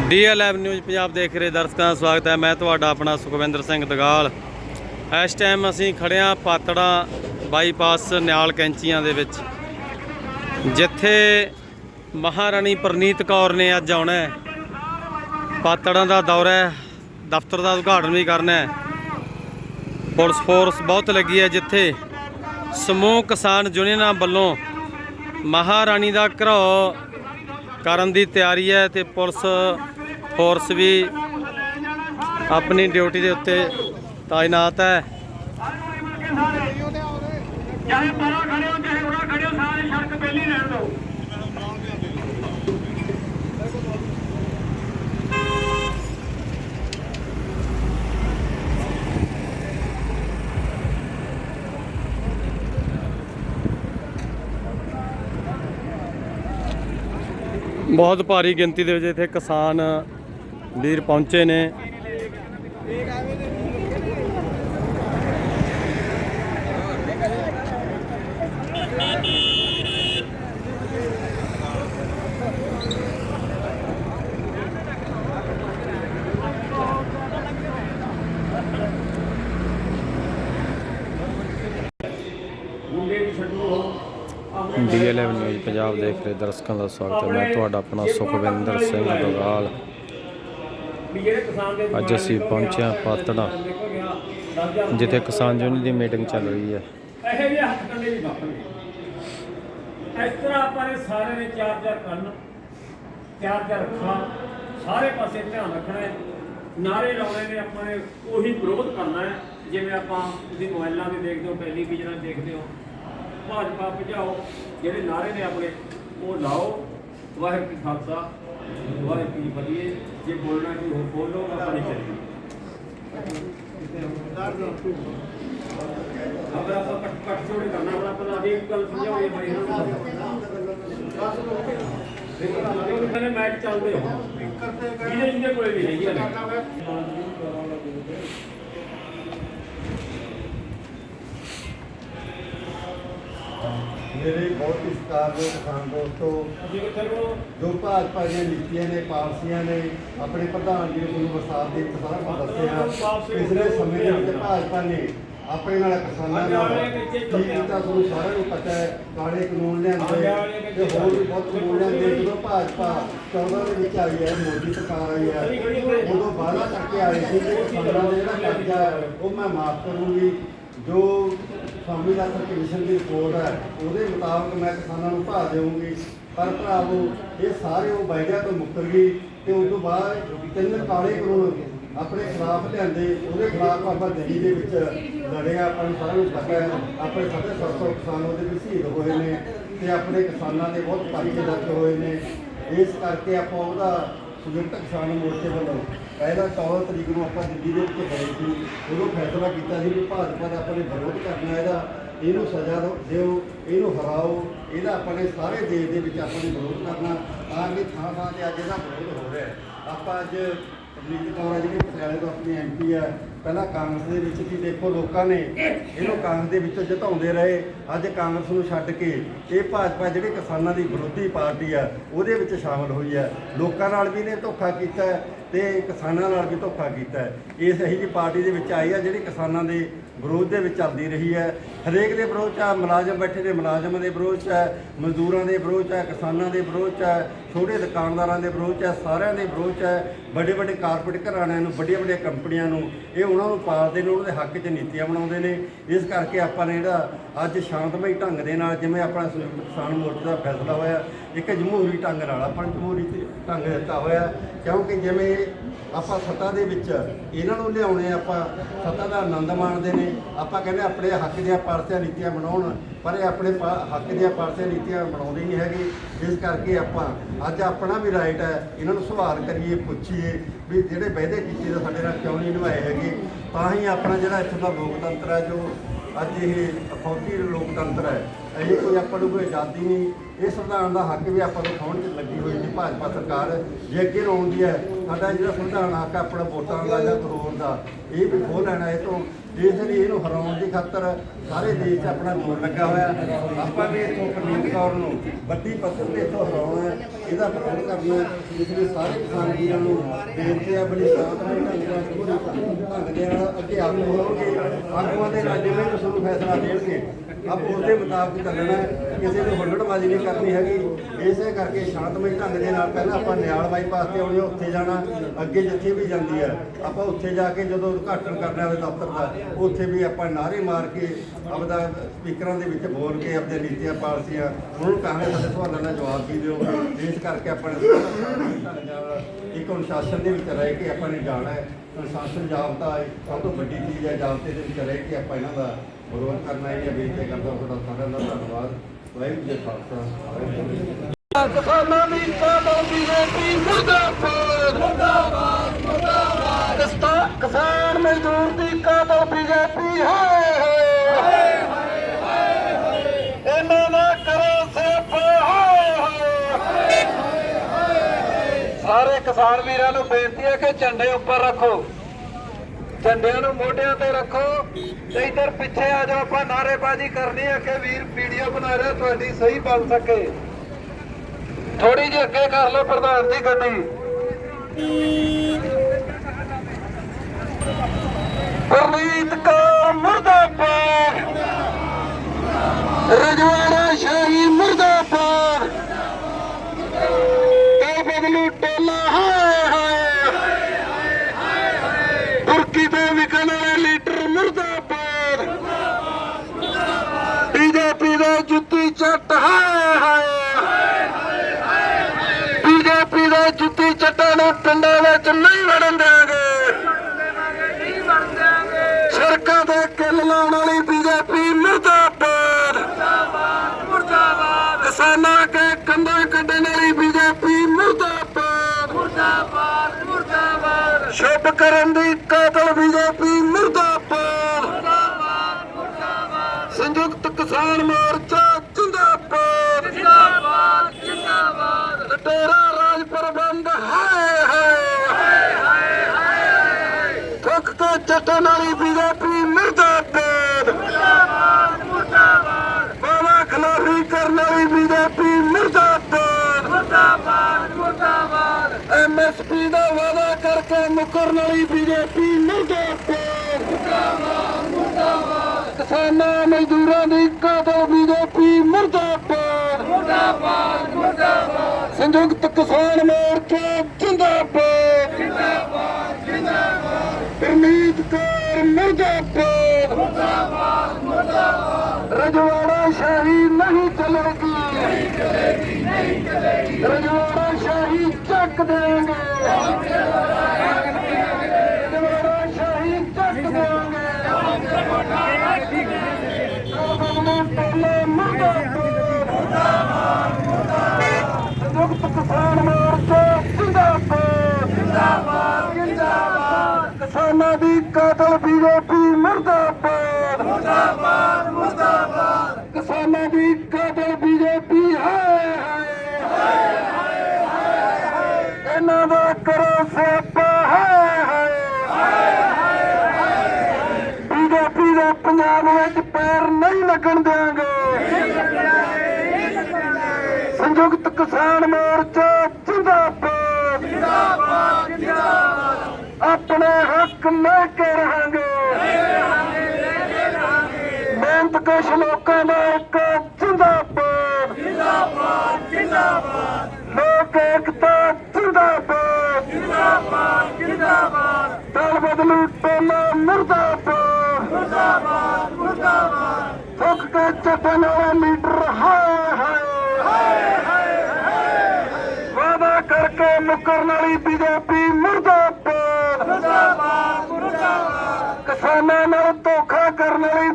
DLF news Punjab ਦੇਖ ਰਹੇ ਦਰਸ਼ਕਾਂ ਦਾ ਸਵਾਗਤ ਹੈ। ਮੈਂ ਤੁਹਾਡਾ ਆਪਣਾ ਸੁਖਵਿੰਦਰ ਸਿੰਘ ਦਗਾਲ। ਇਸ ਟਾਈਮ ਅਸੀਂ ਖੜਿਆ ਪਾਤੜਾ ਬਾਈਪਾਸ ਨਿਆਲ ਕੈਂਚੀਆਂ ਦੇ ਵਿੱਚ। ਜਿੱਥੇ ਮਹਾਰਾਣੀ ਪ੍ਰਨੀਤ ਕੌਰ ਨੇ ਅੱਜ ਆਉਣਾ ਹੈ। ਪਾਤੜਾਂ ਦਾ ਦੌਰਾ ਹੈ, ਦਫ਼ਤਰ ਦਾ ਉਦਘਾਟਨ ਵੀ ਕਰਨਾ ਹੈ। ਪੁਲਿਸ ਫੋਰਸ ਬਹੁਤ ਲੱਗੀ ਹੈ ਜਿੱਥੇ ਸਮੂਹ ਕਿਸਾਨ ਯੂਨੀਅਨਾਂ ਵੱਲੋਂ ਮਹਾਰਾਣੀ ਦਾ ਘਰੋ ਕਰਨ ਦੀ ਤਿਆਰੀ ਹੈ ਤੇ ਪੁਲਿਸ ਫੋਰਸ ਵੀ ਆਪਣੀ ਡਿਊਟੀ ਦੇ ਉੱਤੇ ਤਾਇਨਾਤ ਹੈ। ਚਾਹੇ ਪਰਾਂ ਖੜੇ ਹੋ, ਚਾਹੇ ਉਰਾ ਖੜੇ ਹੋ, ਸਾਰੇ ਸੜਕ ਪਹਿਲੀ ਰਹਿਣ ਦਿਓ ਬਹੁਤ ਭਾਰੀ ਗਿਣਤੀ ਦੇ ਵਿੱਚ ਇੱਥੇ ਕਿਸਾਨ ਵੀਰ ਪਹੁੰਚੇ ਨੇ ਮੁੰਡੇ ਵੀ ਛੱਡੋ ਡੀਐਲਐਫ ਨਿਊਜ਼ ਪੰਜਾਬ ਦੇਖ ਰਹੇ ਦਰਸ਼ਕਾਂ ਦਾ ਸਵਾਗਤ ਹੈ। ਮੈਂ ਤੁਹਾਡਾ ਆਪਣਾ ਸੁਖਵਿੰਦਰ ਸਿੰਘ ਦਗਾਲ ਵੀ ਜਿਹੜੇ ਕਿਸਾਨ ਦੇ ਅੱਜ ਅਸੀਂ ਪਹੁੰਚੇ ਹਾਂ ਪਾਤੜਾ, ਜਿੱਥੇ ਕਿਸਾਨ ਯੂਨੀਅਨ ਦੀ ਮੀਟਿੰਗ ਚੱਲ ਰਹੀ ਹੈ। ਇਹੋ ਜਿਹੇ ਹੱਥ ਕੰਡੇ ਵੀ ਵਾਪਰਨਗੇ ਇਸ ਤਰ੍ਹਾਂ ਆਪਾਂ ਨੇ ਸਾਰੇ ਨੇ ਚਾਰ ਚਾਰ ਕਰਨ ਚਾਰ ਚਾਰ ਰੱਖਾਂ ਸਾਰੇ ਪਾਸੇ ਧਿਆਨ ਰੱਖਣਾ ਹੈ। ਨਾਰੇ ਲਾਉਣੇ ਨੇ ਆਪਾਂ ਨੇ, ਉਹੀ ਵਿਰੋਧ ਕਰਨਾ ਹੈ। ਜਿਵੇਂ ਆਪਾਂ ਤੁਸੀਂ ਮੋਬਾਈਲਾਂ ਤੇ ਦੇਖਦੇ ਹੋ, ਟੈਲੀਵਿਜ਼ਨਾਂ ਤੇ ਦੇਖਦੇ ਹੋ ਭਾਜਪਾ ਭਜਾਓ, ਜਿਹੜੇ ਨਾਰੇ ਨੇ ਆਪਣੇ, ਉਹ ਲਾਓ। ਵਾਹਿਗੁਰੂ ਜੀ ਖਾਲਸਾ, ਵਾਹਿਗੁਰੂ ਜੀ ਕੀ ਜੇ ਬੋਲਣਾ ਕੋਈ ਹੋਰ ਬੋਲੋ ਆਪਾਂ ਨਹੀਂ ਚੱਲਣਾ ਅਗਰ ਆਪਾਂ ਕੱਟ ਕੱਟ ਛੋੜੇ ਕਰਨਾ ਹੁਣ ਆਪਾਂ ਤਾਂ ਇੱਕ ਗੱਲ ਸਮਝਾਓ, ਇਹ ਬਾਈ ਇਹਨਾਂ ਮੈਚ ਚੱਲਦੇ ਹੋ ਜਿਹਦੇ ਜਿਹਦੇ ਕੋਲੇ ਵੀ ਹੈਗੀ ਆ। ਮੇਰੇ ਬਹੁਤ ਹੀ ਸਤਿਕਾਰਯੋਗ ਕਿਸਾਨ ਦੋਸਤੋ ਜੀ ਭਾਜਪਾ ਦੀਆਂ ਨੀਤੀਆਂ ਨੇ ਪਾਲਸੀਆਂ ਨੇ ਆਪਣੇ ਪ੍ਰਧਾਨ ਜੀ ਨੂੰ ਵਿਸਾਰ ਦੇ ਸਾਰਾ ਕੁਝ ਦੱਸਿਆ ਪਿਛਲੇ ਸਮੇਂ ਦੇ ਵਿੱਚ ਭਾਜਪਾ ਨੇ ਆਪਣੇ ਨਾਲ ਕਿਸਾਨਾਂ ਨਾਲ ਕੀ ਕੀਤਾ ਤੁਹਾਨੂੰ ਸਾਰਿਆਂ ਨੂੰ ਪਤਾ ਹੈ ਕਾਲੇ ਕਾਨੂੰਨ ਲਿਆਂਦੇ ਤੇ ਹੋਰ ਵੀ ਬਹੁਤ ਕਾਨੂੰਨ ਲਿਆਂਦੇ। ਜਦੋਂ ਭਾਜਪਾ 14 ਦੇ ਵਿੱਚ ਆਈ ਹੈ ਮੋਦੀ ਸਰਕਾਰ ਆਈ ਹੈ ਉਦੋਂ ਵਾਅਦਾ ਕਰਕੇ ਆਏ ਸੀ ਕਿ ਕਿਸਾਨਾਂ ਦਾ ਜਿਹੜਾ ਕਰਜ਼ਾ ਉਹ ਮੈਂ ਮਾਫ ਕਰੂੰਗੀ। ਜੋ ਸੰਵਿਧਾਨ ਕਮਿਸ਼ਨ ਦੀ ਰਿਪੋਰਟ ਹੈ, ਉਹਦੇ ਮੁਤਾਬਕ ਮੈਂ ਕਿਸਾਨਾਂ ਨੂੰ ਭਾਅ ਦੇਵਾਂਗੀ। ਪਰ ਭਰਾਵੋ ਇਹ ਸਾਰੇ ਉਹ ਬਾਈਗਾ ਤੋਂ ਮੁੱਕਰ ਗਈ ਤੇ ਉਸ ਤੋਂ ਬਾਅਦ ਤਿੰਨ ਕਾਲੇ ਕਾਨੂੰਨ ਆਪਣੇ ਖਿਲਾਫ ਲਿਆਂਦੇ, ਉਹਦੇ ਖਿਲਾਫ ਆਪਾਂ ਦਿੱਲੀ ਦੇ ਵਿੱਚ ਲੜਿਆ, ਆਪਾਂ ਨੂੰ ਸਾਰਿਆਂ ਨੂੰ ਪਤਾ ਹੈ, ਆਪਣੇ ਸਾਡੇ 700 ਕਿਸਾਨ ਉਹਦੇ ਵਿੱਚ ਸ਼ਹੀਦ ਹੋਏ ਨੇ ਤੇ ਆਪਣੇ ਕਿਸਾਨਾਂ ਦੇ ਬਹੁਤ ਭਾਰੀ ਦਰਜ ਹੋਏ ਨੇ। ਇਸ ਕਰਕੇ ਆਪਾਂ ਉਹਦਾ ਸੰਯੁਕਤ ਕਿਸਾਨ ਮੋਰਚੇ ਵੱਲੋਂ ਪਹਿਲਾਂ 14 ਤਰੀਕ ਨੂੰ ਆਪਾਂ ਦਿੱਲੀ ਦੇ ਵਿੱਚ ਗਏ ਸੀ, ਉਦੋਂ ਫੈਸਲਾ ਕੀਤਾ ਸੀ ਵੀ ਭਾਜਪਾ ਦਾ ਆਪਾਂ ਨੇ ਵਿਰੋਧ ਕਰਨਾ ਇਹਦਾ ਇਹਨੂੰ ਸਜ਼ਾ ਦਿਓ ਇਹਨੂੰ ਹਰਾਓ, ਇਹਦਾ ਆਪਾਂ ਨੇ ਸਾਰੇ ਦੇਸ਼ ਦੇ ਵਿੱਚ ਆਪਾਂ ਨੇ ਵਿਰੋਧ ਕਰਨਾ, ਤਾਂ ਕਿ ਥਾਂ ਥਾਂ ਤੇ ਅੱਜ ਇਹਦਾ ਵਿਰੋਧ ਹੋ ਰਿਹਾ ਆਪਾਂ ਅੱਜ ਅਮਰੀਕ ਕੌਰ ਆ, ਜਿਹੜੀ ਪਟਿਆਲੇ ਤੋਂ ਆਪਣੀ ਐਮਪੀ ਆ ਪਹਿਲਾਂ ਕਾਂਗਰਸ ਦੇ ਵਿੱਚ ਸੀ, ਦੇਖੋ ਲੋਕਾਂ ਨੇ ਇਹਨੂੰ ਕਾਂਗਰਸ ਦੇ ਵਿੱਚੋਂ ਜਿਤਾਉਂਦੇ ਰਹੇ, ਅੱਜ ਕਾਂਗਰਸ ਨੂੰ ਛੱਡ ਕੇ ਇਹ ਭਾਜਪਾ ਜਿਹੜੀ ਕਿਸਾਨਾਂ ਦੀ ਵਿਰੋਧੀ ਪਾਰਟੀ ਆ, ਉਹਦੇ ਵਿੱਚ ਸ਼ਾਮਲ ਹੋਈ ਹੈ ਲੋਕਾਂ ਨਾਲ ਵੀ ਇਹਨੇ ਧੋਖਾ ਕੀਤਾ ਹੈ ਤੇ ਕਿਸਾਨਾਂ ਨਾਲ ਵੀ ਧੋਖਾ ਕੀਤਾ ਹੈ। ਇਸ ਇਹੀ ਜਿਹੀ ਪਾਰਟੀ ਦੇ ਵਿੱਚ ਆਈ ਆ, ਜਿਹੜੀ ਕਿਸਾਨਾਂ ਦੇ ਵਿਰੋਧ ਦੇ ਵਿੱਚ ਚੱਲਦੀ ਰਹੀ ਹੈ। ਹਰੇਕ ਦੇ ਵਿਰੋਧ ਚ ਆ, ਮੁਲਾਜ਼ਮ ਬੈਠੇ ਨੇ, ਮੁਲਾਜ਼ਮ ਦੇ ਵਿਰੋਧ ਚ ਹੈ ਮਜ਼ਦੂਰਾਂ ਦੇ ਵਿਰੋਧ ਚ ਹੈ ਕਿਸਾਨਾਂ ਦੇ ਵਿਰੋਧ ਚ ਹੈ ਛੋਟੇ ਦੁਕਾਨਦਾਰਾਂ ਦੇ ਵਿਰੋਧ ਚ ਹੈ ਸਾਰਿਆਂ ਦੇ ਵਿਰੋਧ ਚ ਹੈ ਵੱਡੇ ਵੱਡੇ ਕਾਰਪੋਰੇਟ ਘਰਾਣਿਆਂ ਨੂੰ, ਵੱਡੀਆਂ ਵੱਡੀਆਂ ਕੰਪਨੀਆਂ ਨੂੰ, ਇਹ ਉਹਨਾਂ ਨੂੰ ਪਾਲਦੇ ਨੇ ਉਹਨਾਂ ਦੇ ਹੱਕ 'ਚ ਨੀਤੀਆਂ ਬਣਾਉਂਦੇ ਨੇ। ਇਸ ਕਰਕੇ ਆਪਾਂ ਨੇ ਜਿਹੜਾ ਅੱਜ ਸ਼ਾਂਤਮਈ ਢੰਗ ਦੇ ਨਾਲ ਜਿਵੇਂ ਆਪਣਾ ਸੰਯੁਕਤ ਕਿਸਾਨ ਮੋਰਚੇ ਦਾ ਫੈਸਲਾ ਹੋਇਆ, ਇੱਕ ਜਮਹੂਰੀ ਢੰਗ ਨਾਲ ਆਪਾਂ ਨੂੰ ਜਮਹੂਰੀ ਢੰਗ ਦਿੱਤਾ ਹੋਇਆ। ਕਿਉਂਕਿ ਜਿਵੇਂ ਆਪਾਂ ਸੱਤਾ ਦੇ ਵਿੱਚ ਇਹਨਾਂ ਨੂੰ ਲਿਆਉਣੇ ਆਪਾਂ ਸੱਤਾ ਦਾ ਆਨੰਦ ਮਾਣਦੇ ਨੇ। ਆਪਾਂ ਕਹਿੰਦੇ ਆਪਣੇ ਹੱਕ ਦੀਆਂ ਪਾਰਟੀਆਂ ਨੀਤੀਆਂ ਬਣਾਉਣ, ਪਰ ਇਹ ਆਪਣੇ ਪਾ- ਹੱਕ ਦੀਆਂ ਪਾਰਟੀਆਂ ਨੀਤੀਆਂ ਬਣਾਉਂਦੇ ਨਹੀਂ ਹੈਗੇ। ਇਸ ਕਰਕੇ ਆਪਾਂ ਅੱਜ ਆਪਣਾ ਵੀ ਰਾਈਟ ਹੈ, ਇਹਨਾਂ ਨੂੰ ਸਵਾਲ ਕਰੀਏ, ਪੁੱਛੀਏ ਵੀ ਜਿਹੜੇ ਵਾਅਦੇ ਕੀਤੇ ਤਾਂ ਸਾਡੇ ਨਾਲ ਕਿਉਂ ਨਹੀਂ ਨਿਭਾਏ ਹੈਗੇ? ਤਾਂ ਹੀ ਆਪਣਾ ਜਿਹੜਾ ਇੱਥੋਂ ਦਾ ਲੋਕਤੰਤਰ ਹੈ, ਜੋ ਅੱਜ ਇਹ ਫੌਜੀ ਲੋਕਤੰਤਰ ਹੈ ਇਹ ਕੋਈ ਆਪਾਂ ਨੂੰ ਕੋਈ ਆਜ਼ਾਦੀ ਨਹੀਂ। ਇਹ ਸੰਵਿਧਾਨ ਦਾ ਹੱਕ ਵੀ ਆਪਾਂ ਨੂੰ ਖਾਣ 'ਚ ਲੱਗੀ ਹੋਈ ਸੀ ਭਾਜਪਾ ਸਰਕਾਰ। ਜੇ ਅੱਗੇ ਰੋਂਦੀ ਹੈ, ਸਾਡਾ ਜਿਹੜਾ ਸੰਵਿਧਾਨ ਹੱਕ ਹੈ ਆਪਣਾ ਵੋਟਾਂ ਦਾ ਜਾਂ ਕਰੋੜ ਦਾ, ਇਹ ਵੀ ਖੋਹ ਲੈਣਾ ਇਹ ਤੋਂ। ਇਸ ਲਈ ਇਹਨੂੰ ਹਰਾਉਣ ਦੀ ਖਾਤਰ ਸਾਰੇ ਦੇਸ਼ 'ਚ ਆਪਣਾ ਜ਼ੋਰ ਲੱਗਾ ਹੋਇਆ। ਆਪਾਂ ਵੀ ਇੱਥੋਂ ਪ੍ਰਨੀਤ ਕੌਰ ਨੂੰ ਵੱਡੀ ਪੱਧਰ ਤੇ ਇੱਥੋਂ ਹਰਾਉਣਾ ਇਹਦਾ ਵਿਰੋਧ ਕਰਨਾ ਇਸ ਲਈ ਸਾਰੇ ਕਿਸਾਨ ਵੀਰਾਂ ਨੂੰ ਬੇਨਤੀ ਹੈ ਬੜੀ ਸ਼ਾਂਤਮਈ ਢੰਗ ਨਾਲ ਪੂਰੀ ਢੰਗ ਦੇ ਨਾਲ ਅੱਗੇ ਆਗੂ ਹੋਣਗੇ ਆਗੂਆਂ ਦੇ ਨਾਲ ਜਿਵੇਂ ਵੀ ਤੁਹਾਨੂੰ ਫੈਸਲਾ ਦੇਣਗੇ ਆਪ ਉਹਦੇ ਮੁਤਾਬਕ ਚੱਲਣਾ ਕਿਸੇ ਨੂੰ ਹੁੱਲੜਬਾਜ਼ੀ ਨਹੀਂ ਕਰਨੀ ਹੈਗੀ। ਇਸੇ ਕਰਕੇ ਸ਼ਾਂਤਮਈ ਢੰਗ ਦੇ ਨਾਲ ਪਹਿਲਾਂ ਆਪਾਂ ਨਿਆਲ ਬਾਈਪਾਸ ਤੇ ਆਉਣੀ ਹੈ, ਉੱਥੇ ਜਾਣਾ ਅੱਗੇ ਜਿੱਥੇ ਵੀ ਜਾਂਦੀ ਹੈ। ਆਪਾਂ ਉੱਥੇ ਜਾ ਕੇ ਜਦੋਂ ਉਦਘਾਟਨ ਕਰਨਾ ਹੋਵੇ ਦਫ਼ਤਰ ਦਾ ਉੱਥੇ ਵੀ ਆਪਾਂ ਨਾਰੇ ਮਾਰ ਕੇ ਆਪਦਾ ਸਪੀਕਰਾਂ ਦੇ ਵਿੱਚ ਬੋਲ ਕੇ ਆਪਣੀਆਂ ਨੀਤੀਆਂ ਪਾਲਸੀਆਂ ਉਹਨੂੰ ਕਹਾਂਗੇ ਸਾਡੇ ਸਵਾਲਾਂ ਦਾ ਜਵਾਬ ਕੀ ਦਿਓ ਇਸ ਕਰਕੇ ਆਪਾਂ ਇੱਕ ਅਨੁਸ਼ਾਸਨ ਦੇ ਵਿੱਚ ਰਹਿ ਕੇ ਆਪਾਂ ਨੇ ਜਾਣਾ ਹੈ। ਪ੍ਰਸ਼ਾਸਨ ਜਾਬਤਾ ਸਭ ਤੋਂ ਵੱਡੀ ਚੀਜ਼ ਹੈ ਜਾਬਤੇ ਦੇ ਵਿੱਚ ਰਹਿ ਕੇ ਆਪਾਂ ਇਹਨਾਂ ਦਾ ਵਿਰੋਧ ਕਰਨਾ ਹੈ, ਇਹ ਬੇਨਤੀ ਕਰਦਾ ਤੁਹਾਡਾ ਸਾਰਿਆਂ ਦਾ ਧੰਨਵਾਦ। ਵਾਹਿਗੁਰੂ ਜੀ ਖਾਲਸਾ, ਵਾਹਿਗੁਰੂ ਜੀ ਫਤਿਹ। ਸਾਰੇ ਕਿਸਾਨ ਵੀਰਾਂ ਨੂੰ ਬੇਨਤੀ ਹੈ ਕਿ ਝੰਡੇ ਉੱਪਰ ਰੱਖੋ। ਝੰਡਿਆਂ ਨੂੰ ਮੋਢਿਆਂ ਤੇ ਰੱਖੋ ਤੇ ਇਧਰ ਪਿੱਛੇ ਆ ਜਾਓ, ਆਪਾਂ ਨਾਰੇਬਾਜ਼ੀ ਕਰਨੀ ਹੈ ਕਿ ਵੀਰ ਵੀਡੀਓ ਬਣਾ ਰਿਹਾ, ਤੁਹਾਡੀ ਸਹੀ ਬਣ ਸਕੇ। ਥੋੜੀ ਜਿਹੀ ਅੱਗੇ ਕਰ ਲਓ ਪ੍ਰਧਾਨ ਦੀ ਗੱਡੀ। ਪਰਨੀਤ ਕੌਰ ਮੁਰਦਾਬਾਦ। ਰਜਵਾੜਾ ਸ਼ਾਹੀ ਮੁਰਦਾਬਾਦ। ਟੋਲਾ ਹਾਏ ਹਾਏ। ਤੁਰਕੀ ਤੇ ਵਿਕਣ ਵਾਲੇ ਲੀਟਰ ਮੁਰਦਾਬਾਦ। ਬੀਜੇਪੀ ਦੇ ਜੁੱਤੀ ਚੱਟ ਹਾਏ ਹਾਏ। ਬੀਜੇਪੀ ਦੇ ਜੁੱਤੀ ਚੱਟਾਂ ਨੂੰ ਪਿੰਡਾਂ ਵਿੱਚ ਨਹੀਂ ਵੜਨ ਦੇਵਾਂਗੇ ਸੜਕਾਂ ਤੇ ਕਿੱਲ ਲਾਉਣ ਵਾਲੀ ਬੀਜੇਪੀ ਸੰਯੁਕਤ ਕਿਸਾਨ ਮੋਰਚਾ ਜਿੰਦਾਬਾਦ। ਜਿੰਦਾਬਾਦ ਜਿੰਦਾਬਾਦ ਲਟੇਰਾ ਰਾਜ ਪ੍ਰਬੰਧ ਹਾਏ ਹਾਏ ਹਾਏ। ਹਾਏ ਥੁੱਕ ਕੇ ਚੱਟਣ ਵਾਲੀ ਬੀਜੇਪੀ ਮੁਰਦਾਬਾਦ ਮੁਰਦਾਬਾਦ ਮੁਰਦਾਬਾਦ ਬਾਵਾ ਖਿਲਾਫੀ ਕਰਨ ਵਾਲੀ ਬੀਜੇਪੀ ਮੁਰਦਾਬਾਦ ਮੁਰਦਾਬਾਦ ਮੁਰਦਾਬਾਦ ਐਮਐਸਪੀ ਦਾ ਵਾਅਦਾ ਕਰਕੇ ਮੁਕਰਨ ਵਾਲੀ ਬੀਜੇਪੀ ਮੁਰਦਾਬਾਦ ਕਿਸਾਨਾਂ ਮਜ਼ਦੂਰਾਂ ਦੀ ਕਾਤਲ ਬੀਜੇਪੀ ਮੁਰਦਾਬਾਦ। ਮੁਰਦਾਬਾਦ ਮੁਰਦਾਬਾਦ। ਸੰਯੁਕਤ ਕਿਸਾਨ ਮੋਰਚਾ ਜਿੰਦਾਬਾਦ। ਜਿੰਦਾਬਾਦ ਜਿੰਦਾਬਾਦ। ਪਰਮੀਤ ਕੌਰ ਮੁਰਦਾਬਾਦ। ਮੁਰਦਾਬਾਦ ਮੁਰਦਾਬਾਦ। ਰਜਵਾੜਾ ਸ਼ਾਹੀ ਨਹੀਂ ਚਲੇਗੀ। ਨਹੀਂ ਚਲੇਗੀ ਨਹੀਂ ਚਲੇਗੀ। ਰਜਵਾੜਾ ਸ਼ਾਹੀ ਚੱਕ ਦੇਵਾਂਗੇ ਰਜਵਾੜਾ ਸ਼ਾਹੀ ਚੱਕ ਦੇਵਾਂਗੇ ਸੰਯੁਕਤ ਕਿਸਾਨ ਮੋਰਚਾ ਜਿੰਦਾਬਾਦ ਜਿੰਦਾਬਾਦ ਜਿੰਦਾਬਾਦ ਕਿਸਾਨਾਂ ਦੀ ਕਾਤਲ ਬੀਜੇਪੀ ਮੁਰਦਾਬਾਦ। ਮੁਰਦਾਬਾਦ ਮੁਰਦਾਬਾਦ। ਕਿਸਾਨਾਂ ਦੀ ਕਾਤਲ ਬੀਜੇਪੀ, ਹਾਏ ਹਾਏ ਇਹਨਾਂ ਦਾ ਕਰੋ ਸਿਆਪਾ, ਹਾਏ ਹਾਏ। ਬੀਜੇਪੀ ਦੇ ਪੰਜਾਬ ਵਿੱਚ ਪੈਰ ਨਹੀਂ ਲੱਗਣ ਦੇਵਾਂਗੇ ਸੰਯੁਕਤ ਕਿਸਾਨ ਮੋਰਚਾ ਜਿੰਦਾਬਾਦ। ਜਿੰਦਾਬਾਦ ਜਿੰਦਾਬਾਦ। ਆਪਣੇ ਹੱਕ ਲੈ ਕੇ ਰਹਾਂਗੇ। ਮਿਹਨਤ ਕਸ਼ ਲੋਕਾਂ ਦਾ ਇੱਕ ਜਿੰਦਾਬਾਦ। ਜਿੰਦਾਬਾਦ ਜਿੰਦਾਬਾਦ ਲੋਕ ਏਕਤਾ ਜਿੰਦਾਬਾਦ। ਜਿੰਦਾਬਾਦ ਜਿੰਦਾਬਾਦ ਦਲ ਬਦਲੂ ਟੋਲਾ ਮੁਰਦਾਬਾਦ। ਮੁਰਦਾਬਾਦ ਮੁਰਦਾਬਾਦ ਥੁੱਕ ਕੇ ਚੱਟਣ ਵਾਲਾ ਲੀਡਰ ਹਾਏ ਹਾਏ। ਵਾਦਾ ਕਰਕੇ ਮੁਕਰਨ ਵਾਲੀ ਬੀਜੇਪੀ ਮੁਰਦਾਬਾਦ ਮੁਰਦਾਬਾਦ। ਕਿਸਾਨਾਂ ਨਾਲ ਧੋਖਾ ਕਰਨ ਵਾਲੀ